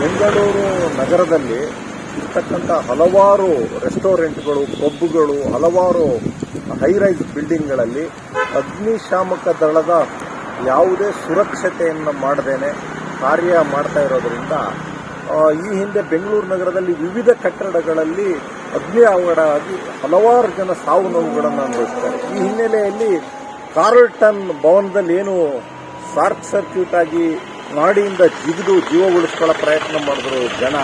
ಬೆಂಗಳೂರು ನಗರದಲ್ಲಿ ಇರ್ತಕ್ಕಂಥ ಹಲವಾರು ರೆಸ್ಟೋರೆಂಟ್ಗಳು, ಪಬ್ಗಳು, ಹಲವಾರು ಹೈರೈಸ್ ಬಿಲ್ಡಿಂಗ್ಗಳಲ್ಲಿ ಅಗ್ನಿಶಾಮಕ ದಳದ ಯಾವುದೇ ಸುರಕ್ಷತೆಯನ್ನು ಮಾಡದೇನೆ ಕಾರ್ಯ ಮಾಡ್ತಾ ಇರೋದರಿಂದ ಈ ಹಿಂದೆ ಬೆಂಗಳೂರು ನಗರದಲ್ಲಿ ವಿವಿಧ ಕಟ್ಟಡಗಳಲ್ಲಿ ಅಗ್ನಿ ಅವಘಡ ಆಗಿ ಹಲವಾರು ಜನ ಸಾವು ನೋವುಗಳನ್ನು ಅನುಭವಿಸ್ತಾರೆ. ಈ ಹಿನ್ನೆಲೆಯಲ್ಲಿ ಕಾರ್ಲ್ಟನ್ ಭವನದಲ್ಲಿ ಏನು ಶಾರ್ಟ್ ಸರ್ಕ್ಯೂಟ್ ಆಗಿ ನಾಡಿಯಿಂದ ಜಿಗಿದು ಜೀವ ಉಳಿಸ್ಕೊಳ್ಳೋ ಪ್ರಯತ್ನ ಮಾಡಿದ್ರು ಜನ,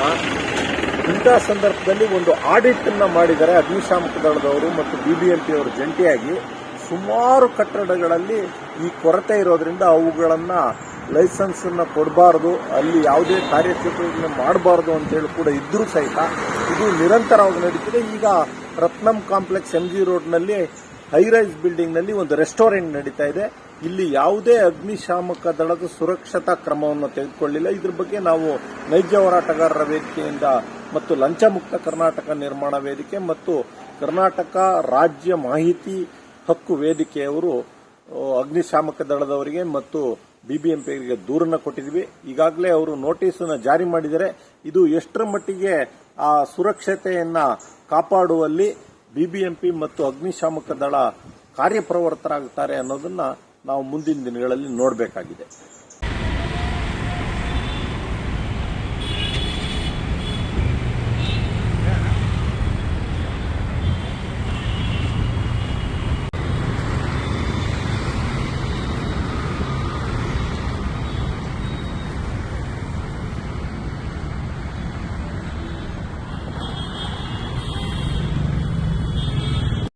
ಇಂಥ ಸಂದರ್ಭದಲ್ಲಿ ಒಂದು ಆಡಿಟ್ ಅನ್ನ ಮಾಡಿದ್ದಾರೆ ಅಗ್ನಿಶಾಮಕ ದಳದವರು ಮತ್ತು ಬಿಬಿಎಂಪಿ ಅವರು ಜಂಟಿಯಾಗಿ. ಸುಮಾರು ಕಟ್ಟಡಗಳಲ್ಲಿ ಈ ಕೊರತೆ ಇರೋದ್ರಿಂದ ಅವುಗಳನ್ನ ಲೈಸೆನ್ಸ್ ಅನ್ನ ಕೊಡಬಾರದು, ಅಲ್ಲಿ ಯಾವುದೇ ಕಾರ್ಯಚಟುವಟಿಕೆ ಮಾಡಬಾರದು ಅಂತೇಳಿ ಕೂಡ ಇದ್ರೂ ಸಹಿತ ಇದು ನಿರಂತರವಾಗಿ ನಡೀತಿದೆ. ಈಗ ರತ್ನಂ ಕಾಂಪ್ಲೆಕ್ಸ್ ಎಂ ಜಿ ರೋಡ್ನಲ್ಲಿ ಹೈರೈಸ್ ಬಿಲ್ಡಿಂಗ್ನಲ್ಲಿ ಒಂದು ರೆಸ್ಟೋರೆಂಟ್ ನಡೀತಾ ಇದೆ. ಇಲ್ಲಿ ಯಾವುದೇ ಅಗ್ನಿಶಾಮಕ ದಳದ ಸುರಕ್ಷತಾ ಕ್ರಮವನ್ನು ತೆಗೆದುಕೊಳ್ಳಿಲ್ಲ. ಇದ್ರ ಬಗ್ಗೆ ನಾವು ನೈಜ ಹೋರಾಟಗಾರರ ವೇದಿಕೆಯಿಂದ ಮತ್ತು ಲಂಚಮುಕ್ತ ಕರ್ನಾಟಕ ನಿರ್ಮಾಣ ವೇದಿಕೆ ಮತ್ತು ಕರ್ನಾಟಕ ರಾಜ್ಯ ಮಾಹಿತಿ ಹಕ್ಕು ವೇದಿಕೆಯವರು ಅಗ್ನಿಶಾಮಕ ದಳದವರಿಗೆ ಮತ್ತು ಬಿಬಿಎಂಪಿಗೆ ದೂರನ್ನು ಕೊಟ್ಟಿದ್ವಿ. ಈಗಾಗಲೇ ಅವರು ನೋಟಿಸನ್ನು ಜಾರಿ ಮಾಡಿದರೆ ಇದು ಎಷ್ಟರ ಮಟ್ಟಿಗೆ ಆ ಸುರಕ್ಷತೆಯನ್ನು ಕಾಪಾಡುವಲ್ಲಿ ಬಿಬಿಎಂಪಿ ಮತ್ತು ಅಗ್ನಿಶಾಮಕ ದಳ ಕಾರ್ಯಪ್ರವೃತ್ತರಾಗ್ತಾರೆ ಅನ್ನೋದನ್ನ ನಾವು ಮುಂದಿನ ದಿನಗಳಲ್ಲಿ ನೋಡಬೇಕಾಗಿದೆ.